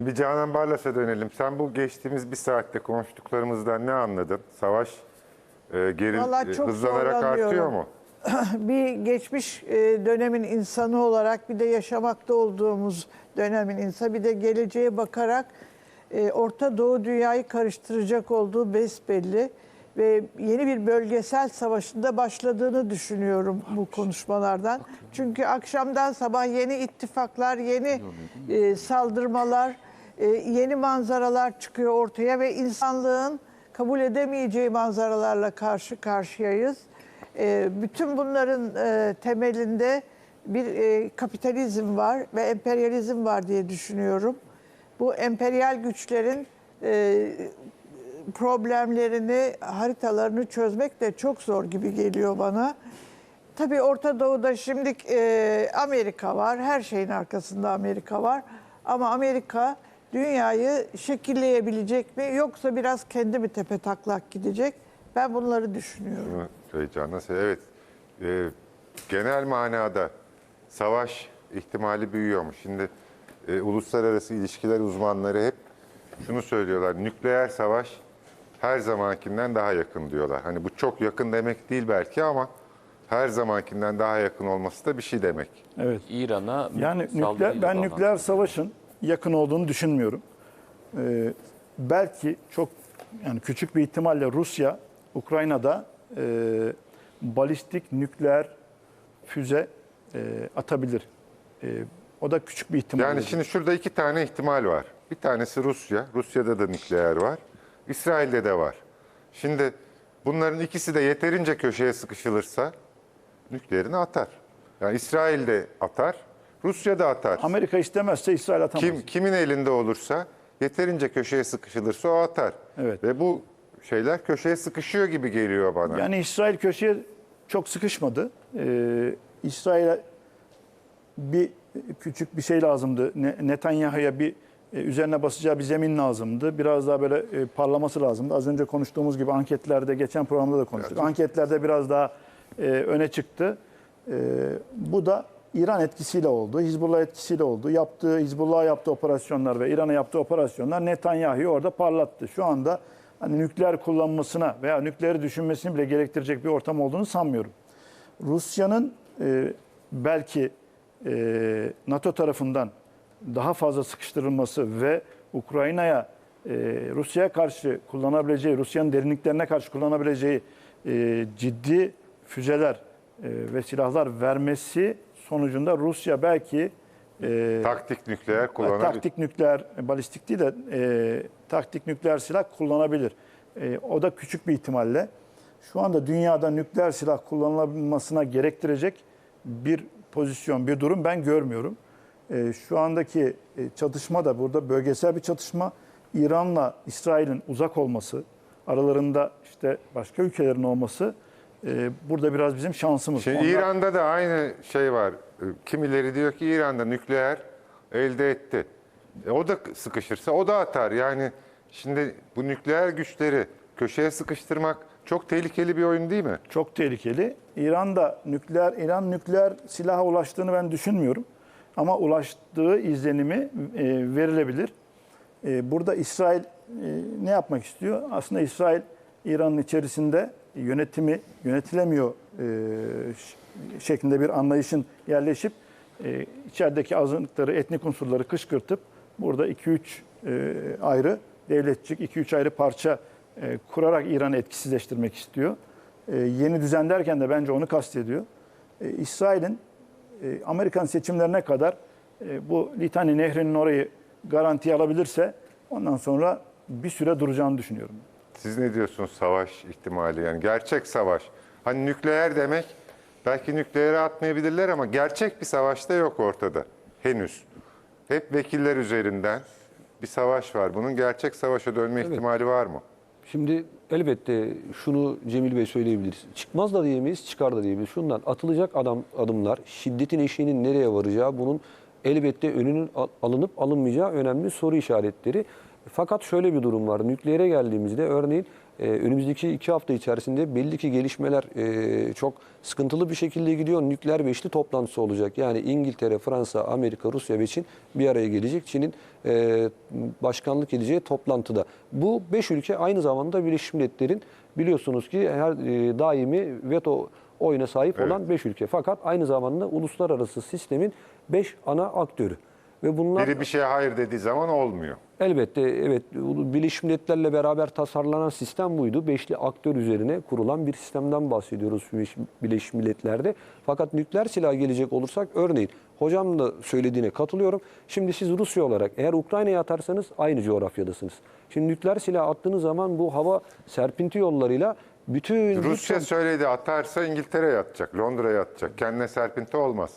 Bir Canan Barlas'a dönelim. Sen bu geçtiğimiz bir saatte konuştuklarımızdan ne anladın? Savaş e, geri Vallahi e, çok hızlanarak zorlanıyorum. artıyor mu? bir geçmiş e, dönemin insanı olarak bir de yaşamakta olduğumuz dönemin insanı bir de geleceğe bakarak e, Orta Doğu dünyayı karıştıracak olduğu besbelli ve yeni bir bölgesel savaşında başladığını düşünüyorum bu konuşmalardan. Çünkü akşamdan sabah yeni ittifaklar, yeni e, saldırmalar, e, yeni manzaralar çıkıyor ortaya ve insanlığın kabul edemeyeceği manzaralarla karşı karşıyayız. E, bütün bunların e, temelinde bir e, kapitalizm var ve emperyalizm var diye düşünüyorum. Bu emperyal güçlerin e, problemlerini, haritalarını çözmek de çok zor gibi geliyor bana. Tabii Orta Doğu'da şimdi Amerika var, her şeyin arkasında Amerika var. Ama Amerika dünyayı şekilleyebilecek mi yoksa biraz kendi mi tepe taklak gidecek? Ben bunları düşünüyorum. Canan, sen- evet. E, genel manada savaş ihtimali büyüyormuş. Şimdi e, uluslararası ilişkiler uzmanları hep şunu söylüyorlar. Nükleer savaş her zamankinden daha yakın diyorlar. Hani bu çok yakın demek değil belki ama her zamankinden daha yakın olması da bir şey demek. Evet. İran'a Yani nükleer, ben nükleer savaşın yakın olduğunu düşünmüyorum. Ee, belki çok yani küçük bir ihtimalle Rusya Ukrayna'da e, balistik nükleer füze e, atabilir. E, o da küçük bir ihtimal. Yani şimdi şurada iki tane ihtimal var. Bir tanesi Rusya. Rusya'da da nükleer var. İsrail'de de var. Şimdi bunların ikisi de yeterince köşeye sıkışılırsa nükleerini atar. Yani İsrail de atar, Rusya da atar. Amerika istemezse İsrail atamaz. Kim kimin elinde olursa yeterince köşeye sıkışılırsa o atar. Evet. Ve bu şeyler köşeye sıkışıyor gibi geliyor bana. Yani İsrail köşeye çok sıkışmadı. Ee, İsrail'e bir küçük bir şey lazımdı. Ne- Netanyahu'ya bir e, üzerine basacağı bir zemin lazımdı. Biraz daha böyle e, parlaması lazımdı. Az önce konuştuğumuz gibi anketlerde, geçen programda da konuştuk. Anketlerde biraz daha e, öne çıktı. E, bu da İran etkisiyle oldu, Hizbullah etkisiyle oldu. Yaptığı, Hizbullah'a yaptığı operasyonlar ve İran'a yaptığı operasyonlar Netanyahu'yu orada parlattı. Şu anda hani nükleer kullanmasına veya nükleeri düşünmesini bile gerektirecek bir ortam olduğunu sanmıyorum. Rusya'nın e, belki e, NATO tarafından daha fazla sıkıştırılması ve Ukrayna'ya e, Rusya'ya karşı kullanabileceği, Rusya'nın derinliklerine karşı kullanabileceği e, ciddi füzeler e, ve silahlar vermesi sonucunda Rusya belki e, Taktik nükleer kullanabilir. taktik nükleer, balistik değil de e, taktik nükleer silah kullanabilir. E, o da küçük bir ihtimalle. Şu anda dünyada nükleer silah kullanılmasına gerektirecek bir pozisyon, bir durum ben görmüyorum. E, şu andaki e, çatışma da burada bölgesel bir çatışma. İran'la İsrail'in uzak olması, aralarında işte başka ülkelerin olması e, burada biraz bizim şansımız. Şimdi Onlar- İran'da da aynı şey var. E, Kimileri diyor ki İran'da nükleer elde etti. E, o da sıkışırsa o da atar. Yani şimdi bu nükleer güçleri köşeye sıkıştırmak çok tehlikeli bir oyun değil mi? Çok tehlikeli. İran'da nükleer İran nükleer silaha ulaştığını ben düşünmüyorum. Ama ulaştığı izlenimi e, verilebilir. E, burada İsrail e, ne yapmak istiyor? Aslında İsrail İran'ın içerisinde yönetimi yönetilemiyor e, şeklinde bir anlayışın yerleşip e, içerideki azınlıkları, etnik unsurları kışkırtıp burada 2-3 e, ayrı devletçik, 2-3 ayrı parça kurarak İran'ı etkisizleştirmek istiyor. Yeni düzen derken de bence onu kastediyor. E, İsrail'in Amerikan seçimlerine kadar bu Litani Nehri'nin orayı garantiye alabilirse ondan sonra bir süre duracağını düşünüyorum. Siz ne diyorsunuz savaş ihtimali yani gerçek savaş. Hani nükleer demek belki nükleere atmayabilirler ama gerçek bir savaşta yok ortada henüz. Hep vekiller üzerinden bir savaş var. Bunun gerçek savaşa dönme ihtimali var mı? Şimdi elbette şunu Cemil Bey söyleyebiliriz. Çıkmaz da diyemeyiz, çıkar da diyemeyiz. Şundan atılacak adam adımlar, şiddetin eşiğinin nereye varacağı bunun elbette önünün al- alınıp alınmayacağı önemli soru işaretleri. Fakat şöyle bir durum var. Nükleere geldiğimizde örneğin e, önümüzdeki iki hafta içerisinde belli ki gelişmeler e, çok sıkıntılı bir şekilde gidiyor. Nükleer beşli toplantısı olacak. Yani İngiltere, Fransa, Amerika, Rusya ve Çin bir araya gelecek. Çin'in e, başkanlık edeceği toplantıda. Bu beş ülke aynı zamanda Birleşmiş Milletler'in biliyorsunuz ki her e, daimi veto oyuna sahip olan beş ülke. Fakat aynı zamanda uluslararası sistemin beş ana aktörü. Ve bunlar Biri bir şeye hayır dediği zaman olmuyor. Elbette evet Birleşmiş Milletler'le beraber tasarlanan sistem buydu. Beşli aktör üzerine kurulan bir sistemden bahsediyoruz Birleş- Birleşmiş Milletler'de. Fakat nükleer silah gelecek olursak örneğin hocam da söylediğine katılıyorum. Şimdi siz Rusya olarak eğer Ukrayna'ya atarsanız aynı coğrafyadasınız. Şimdi nükleer silah attığınız zaman bu hava serpinti yollarıyla bütün Rusya söyledi atarsa İngiltere'ye atacak, Londra'ya atacak. Kendine serpinti olmaz.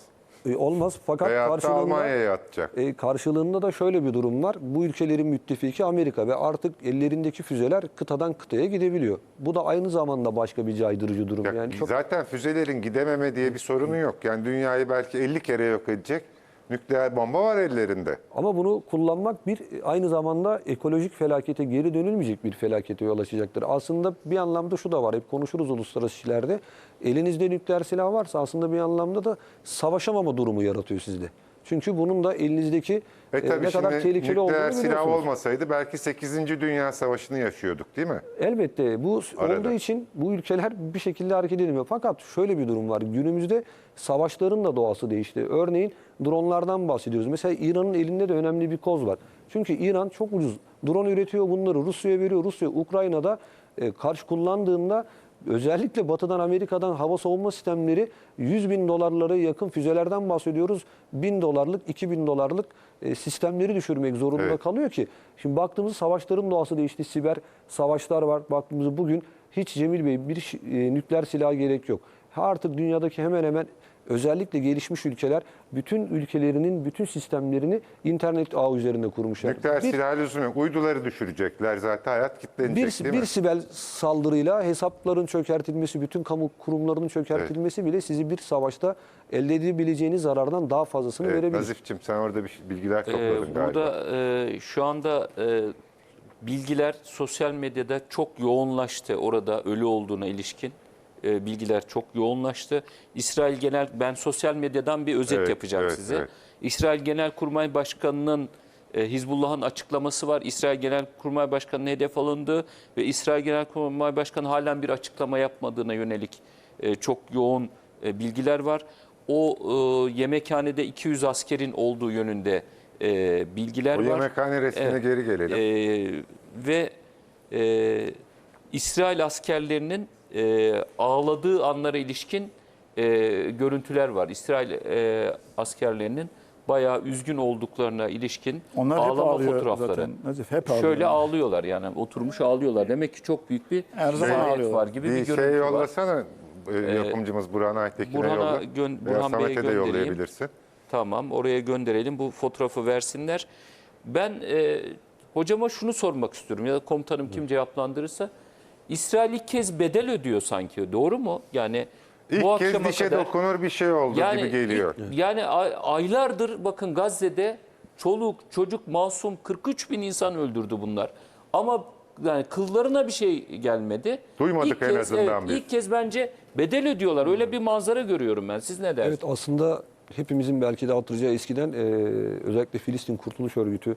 E, olmaz fakat Veyahut da karşılığında Almanya'ya atacak. E, karşılığında da şöyle bir durum var. Bu ülkelerin müttefiki Amerika ve artık ellerindeki füzeler kıtadan kıtaya gidebiliyor. Bu da aynı zamanda başka bir caydırıcı durum. Ya yani çok Zaten füzelerin gidememe diye bir sorunu yok. Yani dünyayı belki 50 kere yok edecek nükleer bomba var ellerinde. ama bunu kullanmak bir aynı zamanda ekolojik felakete geri dönülmeyecek bir felakete yol açacaktır. Aslında bir anlamda şu da var. Hep konuşuruz uluslararası işlerde. Elinizde nükleer silah varsa aslında bir anlamda da savaşamama durumu yaratıyor sizde. Çünkü bunun da elinizdeki E e, ne kadar tehlikeli olduğunu nükleer silah biliyorsunuz. olmasaydı belki 8. Dünya Savaşı'nı yaşıyorduk değil mi? Elbette bu Arada. olduğu için bu ülkeler bir şekilde hareket edemiyor. Fakat şöyle bir durum var. Günümüzde savaşların da doğası değişti. Örneğin dronlardan bahsediyoruz. Mesela İran'ın elinde de önemli bir koz var. Çünkü İran çok ucuz drone üretiyor bunları Rusya'ya veriyor. Rusya Ukrayna'da e, karşı kullandığında özellikle Batı'dan Amerika'dan hava savunma sistemleri 100 bin dolarlara yakın füzelerden bahsediyoruz. 1000 dolarlık 2000 dolarlık e, sistemleri düşürmek zorunda Evet. kalıyor ki. Şimdi baktığımızda savaşların doğası değişti. Siber savaşlar var. Baktığımızda bugün hiç Cemil Bey bir e, nükleer silah gerek yok. Artık dünyadaki hemen hemen özellikle gelişmiş ülkeler bütün ülkelerinin bütün sistemlerini internet ağı üzerinde kurmuşlar. Nükleer bir, silah lüzum yok. Uyduları düşürecekler zaten hayat kilitlenecek bir, değil bir mi? Sibel saldırıyla hesapların çökertilmesi, bütün kamu kurumlarının çökertilmesi bile sizi bir savaşta elde edebileceğiniz zarardan daha fazlasını Evet, verebilir. Nazifçim sen orada bir bilgiler Ee, topladın galiba. burada e, şu anda e, bilgiler sosyal medyada çok yoğunlaştı. Orada ölü olduğuna ilişkin e, bilgiler çok yoğunlaştı. İsrail Genel ben sosyal medyadan bir özet Evet, yapacağım evet, size. evet. İsrail Genelkurmay Başkanı'nın e, Hizbullah'ın açıklaması var. İsrail Genelkurmay Başkanı'nın hedef alındığı ve İsrail Genelkurmay Başkanı halen bir açıklama yapmadığına yönelik e, çok yoğun e, bilgiler var. O e, yemekhanede 200 askerin olduğu yönünde e, bilgiler O var. yemekhane resmine Evet. geri gelelim. Ee, ve e, İsrail askerlerinin e, ağladığı anlara ilişkin e, görüntüler var. İsrail e, askerlerinin bayağı üzgün olduklarına ilişkin Onlar hep ağlama ağlıyor fotoğrafları. zaten. Nazif hep ağlıyor. Şöyle ağlıyorlar yani oturmuş ağlıyorlar. Demek ki çok büyük bir Her zaman cinayet ağlıyorlar. var gibi bir, bir görüntü şey var. yollasana e, yapımcımız Burhan Aytekin'e Burhan'a yolla. gön- Veya Burhan Bey'e Samet'e de göndereyim. yollayabilirsin. Tamam oraya gönderelim bu fotoğrafı versinler. Ben e, hocama şunu sormak istiyorum ya da komutanım kim cevaplandırırsa. İsrail ilk kez bedel ödüyor sanki doğru mu? Yani İlk bu kez dişe kadar dokunur bir şey oldu yani gibi geliyor. yani ay- aylardır bakın Gazze'de çoluk çocuk masum 43 bin insan öldürdü bunlar. Ama yani kıllarına bir şey gelmedi. Duymadık İlk en kez, azından evet, biz. İlk kez bence bedel ödüyorlar. Öyle bir manzara görüyorum ben. Siz ne dersiniz? Evet aslında hepimizin belki de hatırlayacağı eskiden e, özellikle Filistin Kurtuluş Örgütü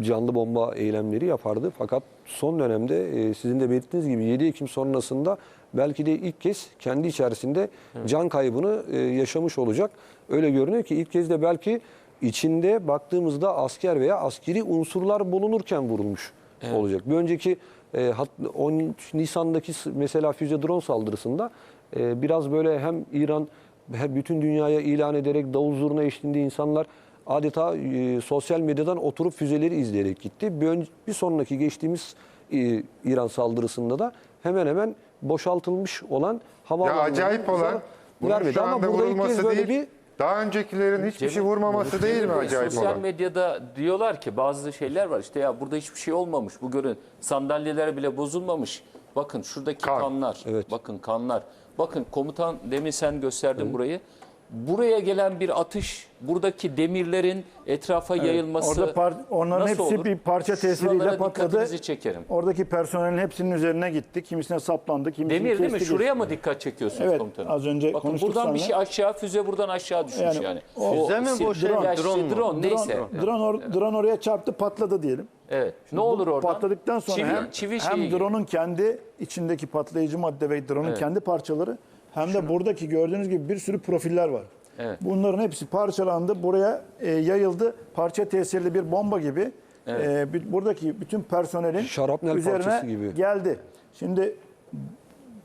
canlı bomba eylemleri yapardı. Fakat son dönemde e, sizin de belirttiğiniz gibi 7 Ekim sonrasında belki de ilk kez kendi içerisinde can kaybını e, yaşamış olacak. Öyle görünüyor ki ilk kez de belki içinde baktığımızda asker veya askeri unsurlar bulunurken vurulmuş olacak. Bir önceki e, hat- 13 Nisan'daki mesela füze drone saldırısında e, biraz böyle hem İran hem bütün dünyaya ilan ederek davul zurna eşliğinde insanlar adeta e, sosyal medyadan oturup füzeleri izleyerek gitti. Bir, ön- bir sonraki geçtiğimiz e, İran saldırısında da hemen hemen boşaltılmış olan hava Ya acayip olan bunun vermedi. şu Ama anda burada ilk kez vurulması böyle değil. bir Daha öncekilerin hiçbir şey Cemil- vurmaması değil mi acayip Sosyal olan? medyada diyorlar ki bazı şeyler var. İşte ya burada hiçbir şey olmamış. Bu görün sandalyeler bile bozulmamış. Bakın şuradaki Kan. kanlar. Evet. Bakın kanlar. Bakın komutan demin sen gösterdin burayı. Buraya gelen bir atış, buradaki demirlerin etrafa yayılması Orada par- onların nasıl hepsi olur? bir parça tesiriyle Şuralara patladı. dikkatinizi çekerim. Oradaki personelin hepsinin üzerine gitti. Kimisine saplandı, kimisine Demir değil mi? kesti Şuraya mı dikkat çekiyorsunuz Evet, komutanım? az önce Bakın konuştuk buradan bir şey aşağı, füze buradan aşağı düşmüş yani. Yani o- Füze mi bu şey, drone mu? drone, neyse. Drone, drone, or- drone oraya çarptı patladı diyelim. Evet. Ne olur oradan? Patladıktan sonra çivi, hem, çivi hem şeyi- drone'un kendi içindeki patlayıcı madde ve drone'un Evet. kendi parçaları hem de buradaki gördüğünüz gibi bir sürü profiller var. Evet. Bunların hepsi parçalandı, buraya e, yayıldı. Parça tesirli bir bomba gibi. e, bir- buradaki bütün personelin Şarapnel üzerine gibi. geldi. Şimdi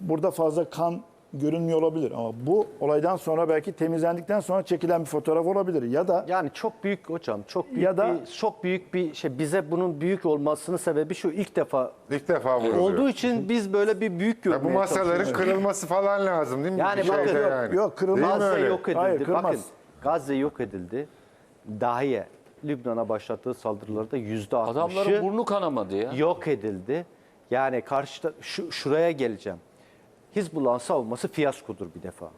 burada fazla kan görünmüyor olabilir ama bu olaydan sonra belki temizlendikten sonra çekilen bir fotoğraf olabilir ya da Yani çok büyük hocam, çok büyük Ya da- bir, çok büyük bir şey. Bize bunun büyük olmasının sebebi şu ilk defa İlk defa vuruluyor. olduğu için biz böyle bir büyük Ya görmeye bu masaların çalışıyoruz. kırılması falan lazım değil mi? Yani Bir bakın- şeyde Yok, yani. yok, kırılmaz. Değil mi Gazze öyle? yok edildi. Hayır, kırmaz. Bakın Gazze yok edildi. Dahiye Lübnan'a başlattığı saldırılarda yüzde Adamların altmışı burnu kanamadı ya. yok edildi. Yani karşıda şu, şuraya geleceğim. Hizbullah'ın savunması fiyaskodur bir defa.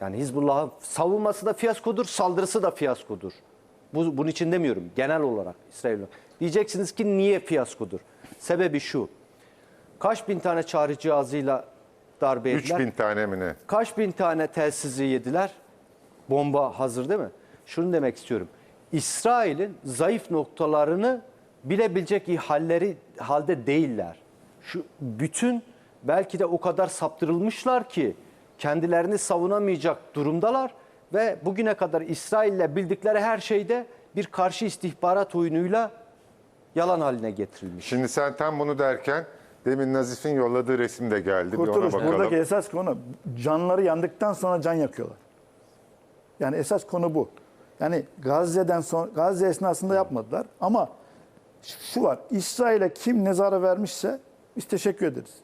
Yani Hizbullah'ın savunması da fiyaskodur, saldırısı da fiyaskodur. Bu, bunun için demiyorum genel olarak İsrail. Diyeceksiniz ki niye fiyaskodur? Sebebi şu. Kaç bin tane çağrı cihazıyla darbe ettiler? 3000 tane mi ne? Kaç bin tane telsizi yediler? Bomba hazır değil mi? Şunu demek istiyorum. İsrail'in zayıf noktalarını bilebilecek halleri halde değiller. Şu bütün belki de o kadar saptırılmışlar ki kendilerini savunamayacak durumdalar ve bugüne kadar İsrail'le bildikleri her şeyde bir karşı istihbarat oyunuyla yalan haline getirilmiş. Şimdi sen tam bunu derken demin Nazif'in yolladığı resim de geldi. Bir ona Kurtuluş bakalım. buradaki esas konu canları yandıktan sonra can yakıyorlar. Yani esas konu bu. Yani Gazze'den sonra Gazze esnasında yapmadılar ama şu var. İsrail'e kim ne zarar vermişse biz teşekkür ederiz.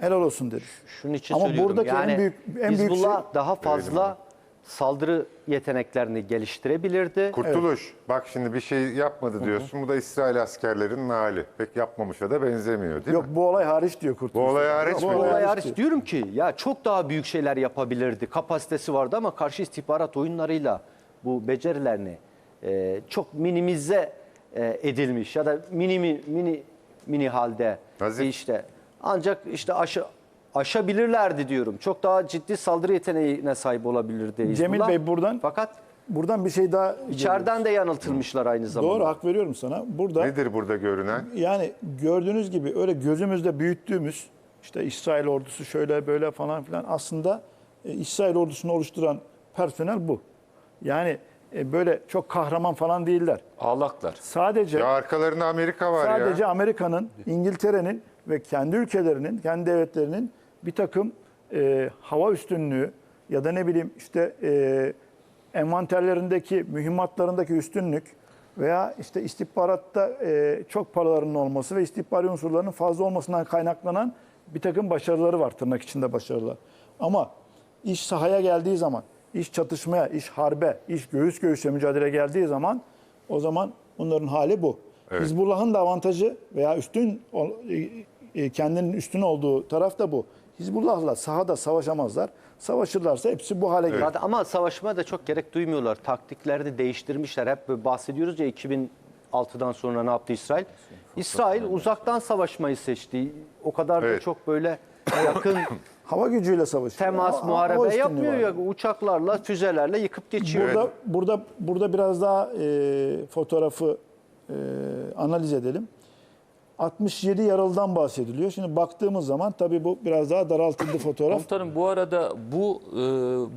Helal olsun deriz. Şunun için Ama söylüyorum. buradaki en yani büyük- en büyük şey- daha fazla saldırı yeteneklerini geliştirebilirdi. Kurtuluş. Bak şimdi bir şey yapmadı diyorsun. Bu da İsrail askerlerinin hali. Pek yapmamışa da benzemiyor değil Yok mi? bu olay hariç diyor Kurtuluş. Bu olay hariç mi? Bu olay hariç hariç diyor. diyorum ki ya çok daha büyük şeyler yapabilirdi. Kapasitesi vardı ama karşı istihbarat oyunlarıyla bu becerilerini e, çok minimize e, edilmiş ya da mini mini mini, mini halde Nazif. işte ancak işte aşı aşabilirlerdi diyorum. Çok daha ciddi saldırı yeteneğine sahip olabilirdi Cemil Hizbullah. Bey buradan- fakat Buradan bir şey daha içeriden de yanıltılmışlar aynı zamanda. Doğru hak veriyorum sana. Burada Nedir burada görünen? yani gördüğünüz gibi öyle gözümüzde büyüttüğümüz işte İsrail ordusu şöyle böyle falan filan aslında e, İsrail ordusunu oluşturan personel bu. Yani e, böyle çok kahraman falan değiller. Ağlaklar. Sadece Ya arkalarında Amerika var sadece ya. Amerika'nın, İngiltere'nin ve kendi ülkelerinin, kendi devletlerinin bir takım e, hava üstünlüğü ya da ne bileyim işte e, envanterlerindeki, mühimmatlarındaki üstünlük veya işte istihbaratta e, çok paralarının olması ve istihbari unsurlarının fazla olmasından kaynaklanan bir takım başarıları var, tırnak içinde başarılar. Ama iş sahaya geldiği zaman, iş çatışmaya, iş harbe, iş göğüs göğüse mücadele geldiği zaman o zaman bunların hali bu. Hizbullah'ın da avantajı veya üstün ol- e, kendinin üstün olduğu taraf da bu. Hizbullah'la sahada savaşamazlar. Savaşırlarsa hepsi bu hale gelir. Ama savaşmaya da çok gerek duymuyorlar. Taktiklerini değiştirmişler. Hep bahsediyoruz ya 2006'dan sonra ne yaptı İsrail? İsrail uzaktan savaşmayı seçti. O kadar da Evet. çok böyle yakın Hava gücüyle savaşıyor. temas, Ama- ama o muharebe üstünlüğü yapmıyor var. ya. Uçaklarla, füzelerle yıkıp geçiyor. Burada burada burada biraz daha e, fotoğrafı e, analiz edelim. 67 yaralıdan bahsediliyor. Şimdi baktığımız zaman tabii bu biraz daha daraltıldı fotoğraf. Komutanım bu arada bu e,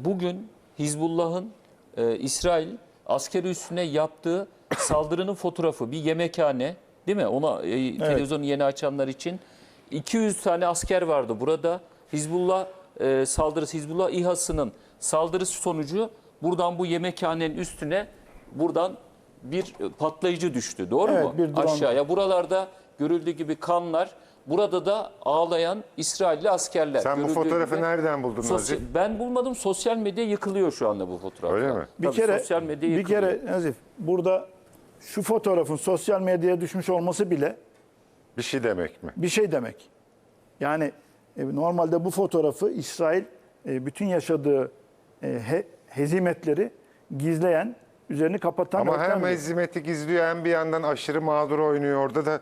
bugün Hizbullah'ın e, İsrail askeri üssüne yaptığı saldırının fotoğrafı bir yemekhane değil mi? Ona e, televizyonu yeni açanlar için 200 tane asker vardı burada. Hizbullah e, saldırısı Hizbullah İHA'sının saldırısı sonucu buradan bu yemekhanenin üstüne buradan bir e, patlayıcı düştü. Doğru Evet, mu? bir drone. Aşağıya. Buralarda görüldüğü gibi kanlar. Burada da ağlayan İsrailli askerler. Sen bu Görüldüğü fotoğrafı gibi- nereden buldun Sosy- Nazif? ben bulmadım. Sosyal medya yıkılıyor şu anda bu fotoğraf. Öyle mi? Bir kere sosyal medya bir yıkılıyor. kere Nazif burada şu fotoğrafın sosyal medyaya düşmüş olması bile Bir şey demek mi? bir şey demek. Yani e, normalde bu fotoğrafı İsrail e, bütün yaşadığı e, he- hezimetleri gizleyen, üzerini kapatan Ama hem bir- hezimeti gizliyor hem bir yandan aşırı mağdur oynuyor. Orada da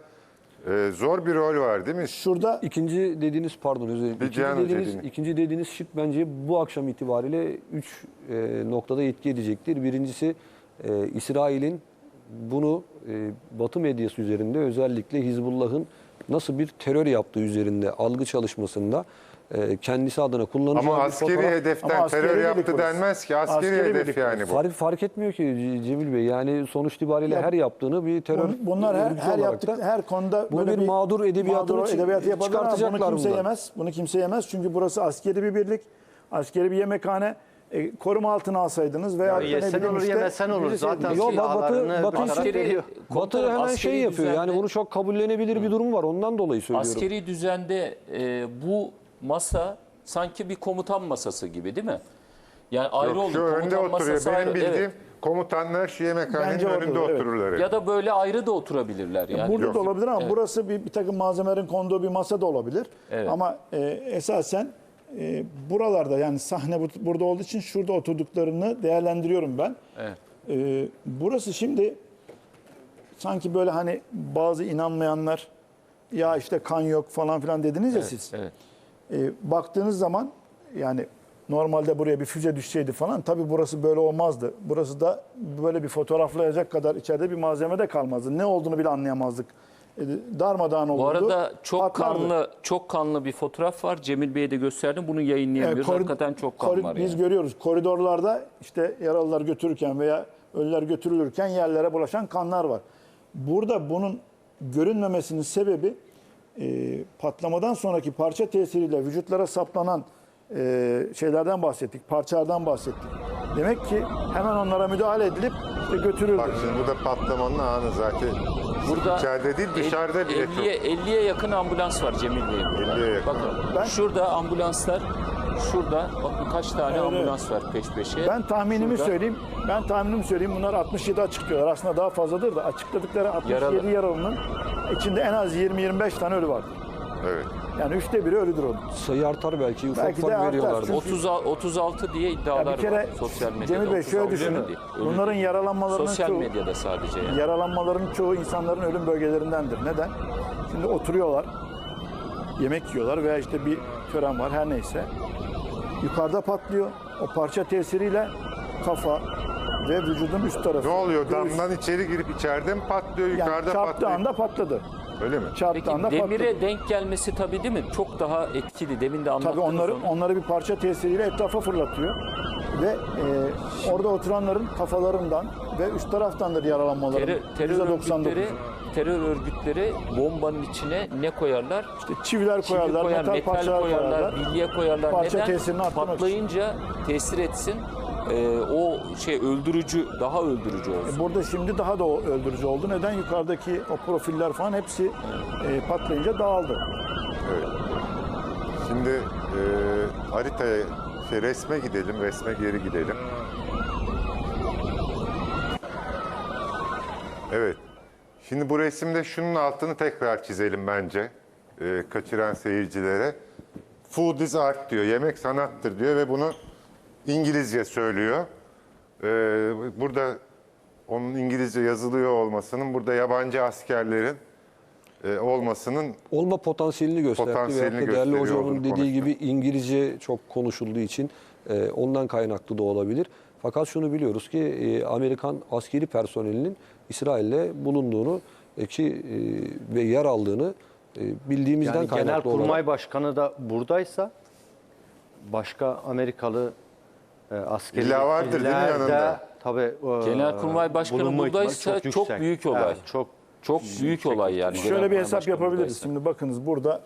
e, zor bir rol var değil mi? Şurada İkinci dediğiniz pardon özür dilerim. İkinci Cihan dediğiniz, ikinci dediğiniz şık bence bu akşam itibariyle 3 noktada etki edecektir. Birincisi e, İsrail'in bunu e, Batı medyası üzerinde özellikle Hizbullah'ın nasıl bir terör yaptığı üzerinde algı çalışmasında e, kendisi adına kullanacağı Ama bir askeri fotoğraf- hedeften Ama askeri terör yaptı burası. denmez ki. Askeri, Askeri hedef birlik yani bu. Fark, fark etmiyor ki Cemil Bey. Yani sonuç itibariyle Ya, her yaptığını bir terör Bun- bunlar her, örgütü her olarak yaptık da her konuda bunu böyle bir mağdur edebiyatını mağdur çı- edebiyatı yaparlar ama bunu çıkartacaklar kimse bundan. yemez. Bunu kimse yemez çünkü burası askeri bir birlik, askeri bir yemekhane. E, koruma altına alsaydınız veya da ne Yesen bileyim olur işte- yemesen olur. Zaten Yo, Batı- silahlarını Batı taraf askeri- veriyor. Batı Komutanım, hemen askeri şey yapıyor. Yani düzende- bunu çok kabullenebilir bir durum var. Ondan dolayı söylüyorum. Askeri düzende e, bu masa sanki bir komutan masası gibi değil mi? Yani ayrı Yok, olur. şu önde komutan oturuyor. masası Benim ayrı. bildiğim Evet. komutanlar şu yemekhanenin Bence orada önünde olur, evet. otururlar. Ya da böyle ayrı da oturabilirler yani. Burada Yok. da olabilir ama Evet. burası bir, bir takım malzemelerin konduğu bir masa da olabilir. Evet. Ama e, esasen e, buralarda yani sahne bu- burada olduğu için şurada oturduklarını değerlendiriyorum ben. Evet. E, burası şimdi sanki böyle hani bazı inanmayanlar ya işte kan yok falan filan dediniz ya siz. Evet. E, baktığınız zaman yani normalde buraya bir füze düşseydi falan tabii burası böyle olmazdı. Burası da böyle bir fotoğraflayacak kadar içeride bir malzeme de kalmazdı. Ne olduğunu bile anlayamazdık. E, darmadağın olurdu. Bu arada çok patlardı. kanlı çok kanlı bir fotoğraf var. Cemil Bey'e de gösterdim. Bunu yayınlayamıyoruz. E, Hakikaten çok kan var Biz yani. görüyoruz koridorlarda işte yaralılar götürürken veya ölüler götürülürken yerlere bulaşan kanlar var. Burada bunun görünmemesinin sebebi e, patlamadan sonraki parça tesiriyle vücutlara saplanan e, şeylerden bahsettik, parçalardan bahsettik. Demek ki hemen onlara müdahale edilip işte götürüldü. Bak şimdi bu da patlamanın anı zaten. Burada İçeride değil dışarıda bile çok. 50'ye 50'ye yakın ambulans var Cemil Bey. burada. 50'ye yakın. Bakın Ben- şurada ambulanslar şurada bakın kaç tane Evet, ambulans var peş peşe. Ben tahminimi Şurada. söyleyeyim. Ben tahminimi söyleyeyim. Bunlar 67 açıklıyorlar. Aslında daha fazladır da açıkladıkları 67 Yaralı. yaralının içinde en az 20-25 tane ölü vardır. Evet. Yani üçte biri ölüdür onun. Sayı artar belki ufak Belki de ufak artar. veriyorlardı. Çünkü- 30 36 diye iddialar Ya bir kere var sosyal medyada. Cemil Bey şöyle 36 düşünün. Bunların yaralanmalarının sosyal çoğu, medyada sadece yani. yaralanmaların çoğu insanların ölüm bölgelerindendir. Neden? Şimdi oturuyorlar, yemek yiyorlar veya işte bir tören var her neyse. Yukarıda patlıyor. O parça tesiriyle kafa ve vücudun üst tarafı. Ne oluyor? göğüs- Damdan içeri girip içeride mi patlıyor, yani yukarıda çarptığı patlıyor? anda patladı. Öyle mi? Çarptığı Peki anda patladı. demire denk gelmesi tabii değil mi? Çok daha etkili. Demin de Tabii anlattınız onları onu. onları bir parça tesiriyle etrafa fırlatıyor ve e, orada oturanların kafalarından ve üst taraftandır yaralanmaları. Terör, terör %99'u. örgütleri terör örgütleri bombanın içine ne koyarlar? İşte çiviler Çivi koyarlar, koyar, metal, metal, parçalar koyarlar, koyarlar. bilye koyarlar. Parça Neden? tesirini. Patlayınca tesir etsin. E, o şey öldürücü, daha öldürücü olsun. E, Burada şimdi daha da öldürücü oldu. Neden? Yukarıdaki o profiller falan hepsi e, patlayınca dağıldı. Evet. Şimdi e, haritaya, şey, resme gidelim, resme geri gidelim. Evet. Şimdi bu resimde şunun altını tekrar çizelim bence. e, kaçıran seyircilere. Food is art diyor, yemek sanattır diyor ve bunu İngilizce söylüyor. E, burada onun İngilizce yazılıyor olmasının, burada yabancı askerlerin e, olmasının Olma potansiyelini gösterdi. Potansiyelini değerli hocamın dediği konuştuk. gibi İngilizce çok konuşulduğu için e, ondan kaynaklı da olabilir. Fakat şunu biliyoruz ki e, Amerikan askeri personelinin İsrail'le bulunduğunu e, ki e, ve yer aldığını e, bildiğimizden Yani kaynaklı Genelkurmay olarak. Başkanı da buradaysa başka Amerikalı e, askeri İlla vardır değil mi yanında? Tabii, e, Genelkurmay Başkanı bulunma ihtimali buradaysa çok yüksek. büyük olay. Evet, çok Çok büyük olay yani. Şöyle bir Genelkurmay hesap Başkanı yapabiliriz. buradaysa. Şimdi bakınız burada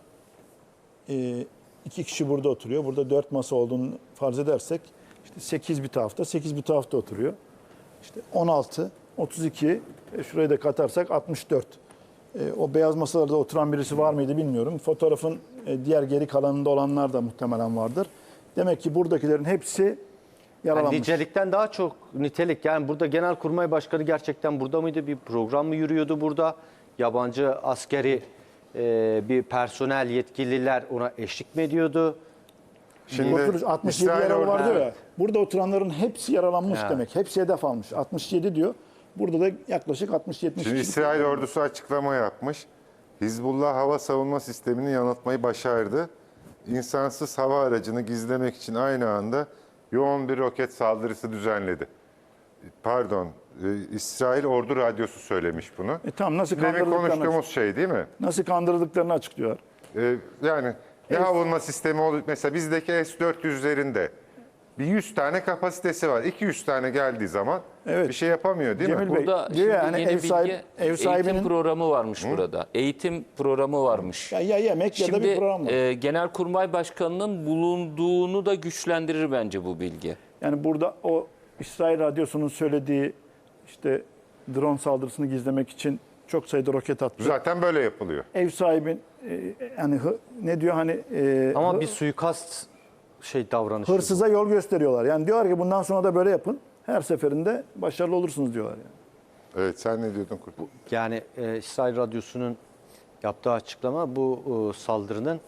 e, iki kişi burada oturuyor. Burada dört masa olduğunu farz edersek işte 8 bir tarafta, 8 bir tarafta oturuyor. İşte 16, 32, e, şurayı da katarsak 64. E, o beyaz masalarda oturan birisi var mıydı bilmiyorum. Fotoğrafın e, diğer geri kalanında olanlar da muhtemelen vardır. Demek ki buradakilerin hepsi Yani yaralanmış. nicelikten daha çok nitelik. Yani burada Genelkurmay Başkanı gerçekten burada mıydı? Bir program mı yürüyordu burada? Yabancı askeri e, bir personel yetkililer ona eşlik mi ediyordu? Şimdi Kurtuluş 67 İsrail yaralı var diyor ya. Burada oturanların hepsi yaralanmış Ya. demek. Hepsi hedef almış. 67 diyor. Burada da yaklaşık 60-70 Şimdi. İsrail ordusu açıklama yapmış. Hizbullah hava savunma sistemini yanıltmayı başardı. İnsansız hava aracını gizlemek için aynı anda yoğun bir roket saldırısı düzenledi. Pardon, e, İsrail Ordu Radyosu söylemiş bunu. E tamam nasıl Demin kandırıldıklarını, konuştuğumuz şey değil mi? nasıl kandırıldıklarını açıklıyorlar. E, yani ne savunma sistemi olur? Mesela bizdeki S-400'lerinde bir 100 tane kapasitesi var. 200 tane geldiği zaman Evet. bir şey yapamıyor değil mi? Cemil Bey Burada diyor şimdi ya hani yeni ev, sahibi, bilgi, ev sahibinin eğitim programı varmış burada. Eğitim programı varmış. ya, ya yemek ya da Şimdi bir program var. e, Genelkurmay Başkanı'nın bulunduğunu da güçlendirir bence bu bilgi. Yani burada o İsrail radyosunun söylediği işte drone saldırısını gizlemek için çok sayıda roket attı. Zaten böyle yapılıyor. Ev sahibin e, yani hı- ne diyor hani e, Ama hı- bir suikast şey davranışı. hırsıza yol gösteriyorlar. Yani diyorlar ki bundan sonra da böyle yapın. Her seferinde başarılı olursunuz diyorlar yani. Evet sen ne diyordun Kurt? Yani e, İsrail Radyosu'nun yaptığı açıklama bu e, saldırının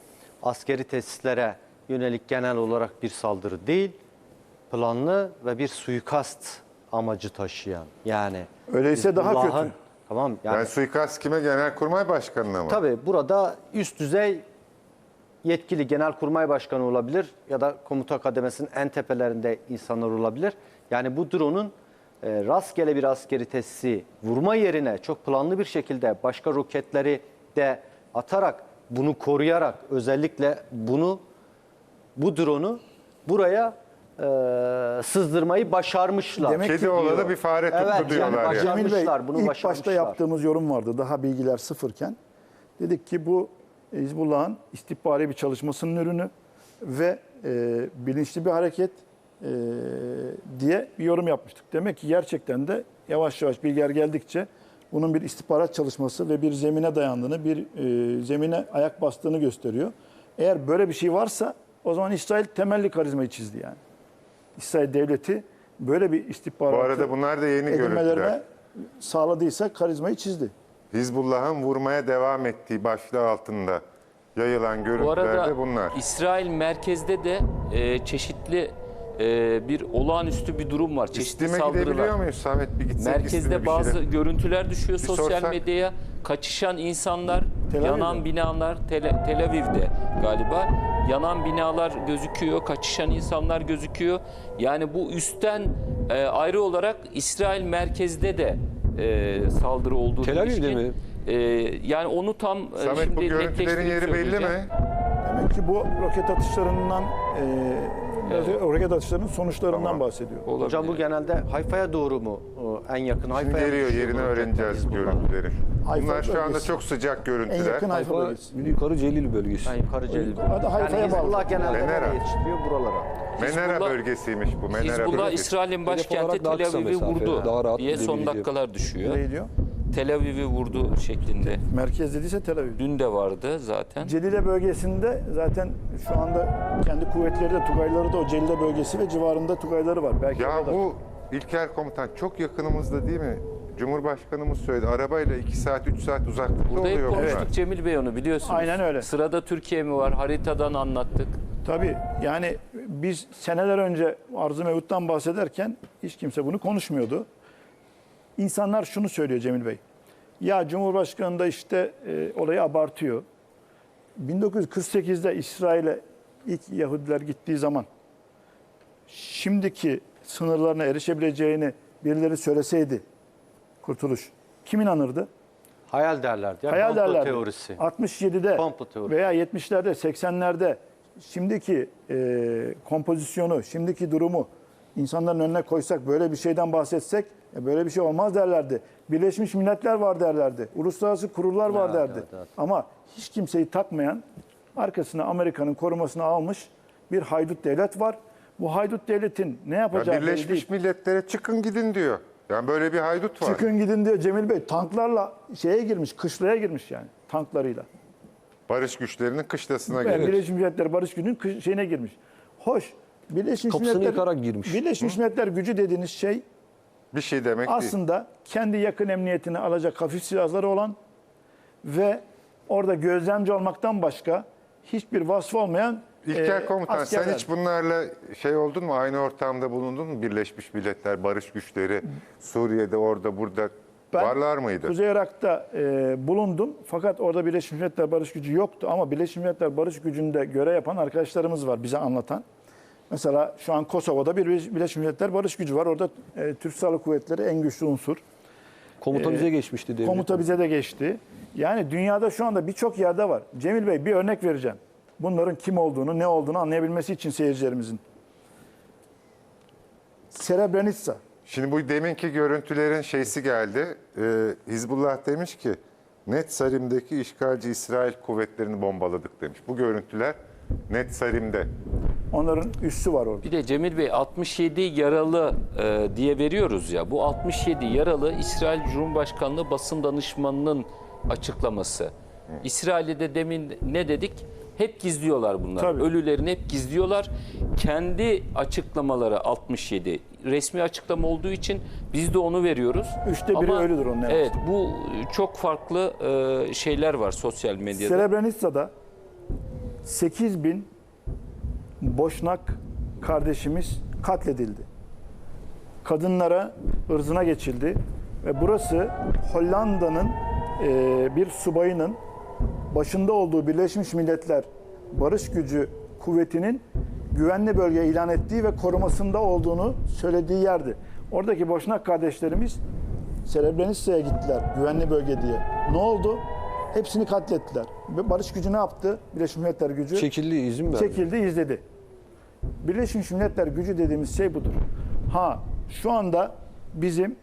askeri tesislere yönelik genel olarak bir saldırı değil, planlı ve bir suikast amacı taşıyan. Yani Öyleyse daha Hizbullah'ın- kötü. Tamam yani, Yani suikast kime? Genelkurmay Başkanı'na mı? tabii burada üst düzey yetkili genelkurmay başkanı olabilir ya da komuta kademesinin en tepelerinde insanlar olabilir. Yani bu drone'un e, rastgele bir askeri tesisi vurma yerine çok planlı bir şekilde başka roketleri de atarak bunu koruyarak özellikle bunu bu drone'u buraya e, sızdırmayı başarmışlar. Demek Kedi ki oğlanı diyor. bir fare tuttu Evet, yani diyorlar ya. başka- Cemil Bey Başarmışlar, bunu ilk başta başarmışlar. yaptığımız yorum vardı. Daha bilgiler sıfırken. Dedik ki bu Hizbullah'ın istihbari bir çalışmasının ürünü ve e, bilinçli bir hareket e, diye bir yorum yapmıştık. Demek ki gerçekten de yavaş yavaş bilgiler geldikçe bunun bir istihbarat çalışması ve bir zemine dayandığını, bir e, zemine ayak bastığını gösteriyor. Eğer böyle bir şey varsa o zaman İsrail temelli karizmayı çizdi yani. İsrail devleti böyle bir istihbarat Bu arada bunlar da yeni görüntüler. sağladıysa karizmayı çizdi. Hizbullah'ın vurmaya devam ettiği başlığı altında yayılan Bu görüntüler de arada bunlar. İsrail merkezde de e, çeşitli e, bir olağanüstü bir durum var. Çeşitli İstime saldırılar. gidebiliyor muyuz Samet bir gitsek İstim'e Merkezde bir bazı şeyler. görüntüler düşüyor Bir sosyal sorsak. medyaya. Kaçışan insanlar, Tel Aviv'de. yanan binalar, Tel, Tel Aviv'de galiba. Yanan binalar gözüküyor, kaçışan insanlar gözüküyor. Yani bu üstten e, ayrı olarak İsrail merkezde de e, saldırı olduğu Tel Aviv'de mi? E, yani onu tam e, Samet şimdi bu görüntülerin yeri belli mi? Demek ki bu roket atışlarından e, roket atışlarının sonuçlarından Tamam. bahsediyor. Olabilir. Hocam bu genelde Hayfa'ya doğru mu? En yakın Şimdi Hayfa'ya mı geliyor düşüyor yerini bu öğreneceğiz Hizbullah'ın? görüntüleri. Hayfa Bunlar şu anda bölgesi. çok sıcak En görüntüler. yakın Hayfa Hayfa, bölgesi. yukarı Celil bölgesi. Ben yukarı Celil. Hadi Hayfa'ya Yani Hizbullah bağlı. genelde Menera. nereye yetiştiriyor? Buralara. Menera Hizbullah- bölgesiymiş bu. Menera Hizbullah bölgesi. İsrail'in başkenti olarak daha Tel kısa Aviv'i mesafe, vurdu daha rahat diye son gidebileceği. dakikalar düşüyor. Nereye diyor? Tel Aviv'i vurdu şeklinde. Merkez dediyse Tel Aviv. Dün de vardı zaten. Celile bölgesinde zaten şu anda kendi kuvvetleri de Tugayları da o Celile bölgesi ve civarında Tugayları var. Belki Ya orada. bu İlker Komutan çok yakınımızda değil mi? Cumhurbaşkanımız söyledi. Arabayla 2 saat 3 saat uzaklıkta Burada hep oluyor konuştuk bunlar. Cemil Bey onu biliyorsunuz. Aynen öyle. Sırada Türkiye mi var? Haritadan anlattık. Tabii yani biz seneler önce Arzu Mevut'tan bahsederken hiç kimse bunu konuşmuyordu. İnsanlar şunu söylüyor Cemil Bey. Ya Cumhurbaşkanı da işte e, olayı abartıyor. 1948'de İsrail'e ilk Yahudiler gittiği zaman şimdiki sınırlarına erişebileceğini birileri söyleseydi kurtuluş kim inanırdı? Hayal derlerdi. Ya, Hayal derlerdi. teorisi. 67'de Komplo teorisi. veya 70'lerde 80'lerde şimdiki e, kompozisyonu, şimdiki durumu insanların önüne koysak böyle bir şeyden bahsetsek e, böyle bir şey olmaz derlerdi. Birleşmiş Milletler var derlerdi. Uluslararası kurullar var derdi. evet, evet. Ama hiç kimseyi takmayan arkasına Amerika'nın korumasını almış bir haydut devlet var. Bu haydut devletin ne Ya yapacağı değil. Birleşmiş Milletler'e çıkın gidin diyor. Yani böyle bir haydut var. Çıkın gidin diyor Cemil Bey. Tanklarla şeye girmiş, kışlaya girmiş yani. Tanklarıyla. Barış güçlerinin kışlasına Evet. gelir. Birleşmiş Milletler Barış Gücü'nün kış- şeyine girmiş. Hoş. Birleşmiş Kapısını Milletler, yıkarak girmiş. Birleşmiş Milletler gücü dediğiniz şey Bir şey demek değil. aslında kendi yakın emniyetini alacak hafif silahları olan ve orada gözlemci olmaktan başka hiçbir vasfı olmayan İlker e, Komutan sen askerler. hiç bunlarla şey oldun mu? Aynı ortamda bulundun mu? Birleşmiş Milletler, barış güçleri, Suriye'de, orada, burada Ben varlar mıydı? Kuzey Irak'ta e, bulundum fakat orada Birleşmiş Milletler Barış Gücü yoktu ama Birleşmiş Milletler Barış Gücü'nde görev yapan arkadaşlarımız var bize anlatan. Mesela şu an Kosova'da bir Birleşmiş Milletler Barış Gücü var. Orada e, Türk Silahlı Kuvvetleri en güçlü unsur. Komuta bize geçmişti devlet. Komuta bize de geçti. Yani dünyada şu anda birçok yerde var. Cemil Bey bir örnek vereceğim. Bunların kim olduğunu, ne olduğunu anlayabilmesi için seyircilerimizin. Srebrenica. Şimdi bu deminki görüntülerin şeysi geldi. Ee, Hizbullah demiş ki Net Sarim'deki işgalci İsrail kuvvetlerini bombaladık demiş. Bu görüntüler Net Sarim'de. Onların üssü var orada. Bir de Cemil Bey 67 yaralı e, diye veriyoruz ya. Bu 67 yaralı İsrail Cumhurbaşkanlığı basın danışmanının açıklaması. İsrail'de de demin ne dedik? Hep gizliyorlar bunları. Tabii. Ölülerini hep gizliyorlar. Kendi açıklamaları 67. Resmi açıklama olduğu için biz de onu veriyoruz. Üçte biri ölüdür onun, evet. Evet bu çok farklı e, şeyler var sosyal medyada. Srebrenica'da 8 bin Boşnak kardeşimiz katledildi. Kadınlara ırzına geçildi ve burası Hollanda'nın e, bir subayının başında olduğu Birleşmiş Milletler Barış Gücü kuvvetinin güvenli bölge ilan ettiği ve korumasında olduğunu söylediği yerdi. Oradaki Boşnak kardeşlerimiz Srebrenica'ya gittiler güvenli bölge diye. Ne oldu? Hepsini katlettiler. Ve Barış gücü ne yaptı? Birleşmiş Milletler gücü Çekildi izin verdi. çekildi, izledi. Birleşmiş Milletler gücü dediğimiz şey budur. Ha şu anda bizim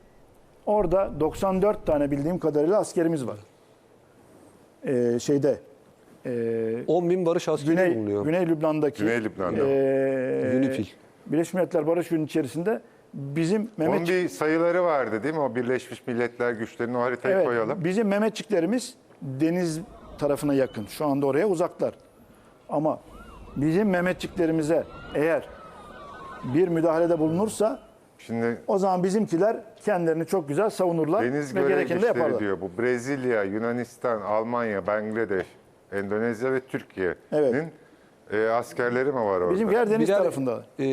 orada 94 tane bildiğim kadarıyla askerimiz var. Ee, şeyde e, 10 bin barış askeri Güney, bulunuyor. Güney Lübnan'daki Güney Lübnan'da. e, UNIFIL. Birleşmiş Milletler Barış Gücü'nün içerisinde bizim Onun Mehmet bir sayıları vardı değil mi? O Birleşmiş Milletler güçlerinin o haritayı Evet, koyalım. Bizim Mehmetçiklerimiz deniz tarafına yakın. Şu anda oraya uzaklar. Ama bizim Mehmetçiklerimize eğer bir müdahalede bulunursa Şimdi o zaman bizimkiler kendilerini çok güzel savunurlar deniz ve gerekeni de yaparlar. diyor. Bu Brezilya, Yunanistan, Almanya, Bangladeş, Endonezya ve Türkiye'nin Evet. E, askerleri mi var orada? Bizimkiler deniz Birer, tarafında. e,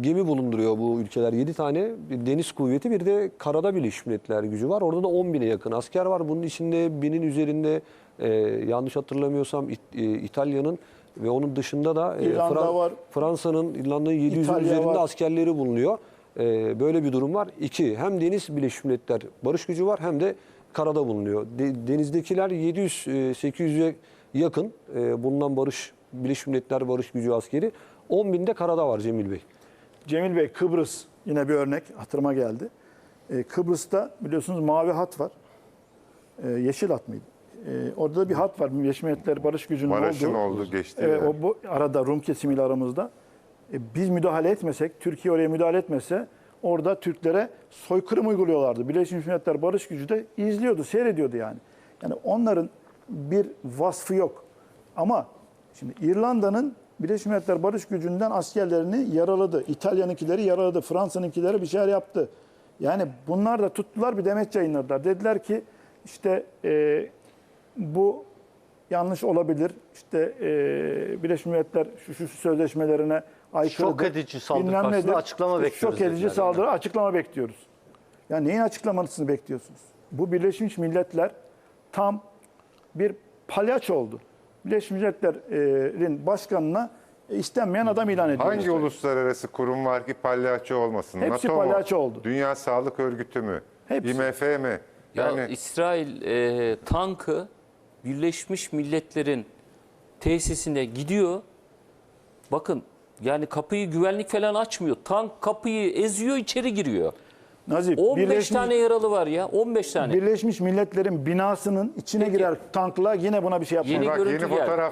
gemi bulunduruyor bu ülkeler. 7 tane bir deniz kuvveti bir de karada Birleşmiş Milletler gücü var. Orada da 10 bine yakın asker var. Bunun içinde binin üzerinde e, yanlış hatırlamıyorsam İt- e, İtalya'nın ve onun dışında da e, İrlanda var. Fransa'nın, İrlanda'nın 700'ün İtalya üzerinde var. askerleri bulunuyor. E, böyle bir durum var. İki, hem deniz Birleşmiş Milletler barış gücü var hem de karada bulunuyor. De- denizdekiler 700-800'e yakın e, bulunan barış Birleşmiş Milletler barış gücü askeri. 10 binde karada var Cemil Bey. Cemil Bey Kıbrıs yine bir örnek hatırıma geldi. Ee, Kıbrıs'ta biliyorsunuz mavi hat var. Ee, yeşil hat mıydı? Ee, orada da bir hat var. Birleşmiş Milletler Barış Gücü'nün Barış'ın olduğu. olduğu geçti. Evet, o bu arada Rum kesimiyle aramızda. E, biz müdahale etmesek, Türkiye oraya müdahale etmese orada Türklere soykırım uyguluyorlardı. Birleşmiş Milletler Barış Gücü de izliyordu, seyrediyordu yani. Yani onların bir vasfı yok. Ama şimdi İrlanda'nın Birleşmiş Milletler Barış Gücü'nden askerlerini yaraladı. İtalya'nınkileri yaraladı. Fransa'nınkileri bir şeyler yaptı. Yani bunlar da tuttular bir demet yayınladılar. Dediler ki işte e, bu yanlış olabilir. İşte e, Birleşmiş Milletler şu, şu sözleşmelerine aykırıdır. Şok edici saldırı Bilmem karşısında nedir. açıklama İşte bekliyoruz Şok edici saldırı açıklama bekliyoruz. Ya neyin açıklamasını bekliyorsunuz? Bu Birleşmiş Milletler tam bir palyaço oldu. Birleşmiş Milletler'in başkanına istenmeyen adam ilan ediyor. Hangi uluslararası kurum var ki palyaço olmasın? Hepsi NATO mu? palyaço oldu. Dünya Sağlık Örgütü mü? Hepsi. IMF mi? Ya Yani İsrail e, tankı Birleşmiş Milletler'in tesisine gidiyor. Bakın yani kapıyı güvenlik falan açmıyor. Tank kapıyı eziyor içeri giriyor. Nazif, 15 Birleşmiş, tane yaralı var ya 15 tane. Birleşmiş Milletler'in binasının içine Peki. girer tankla yine buna bir şey yapmaz. Yeni bak görüntü yeni geldi. fotoğraf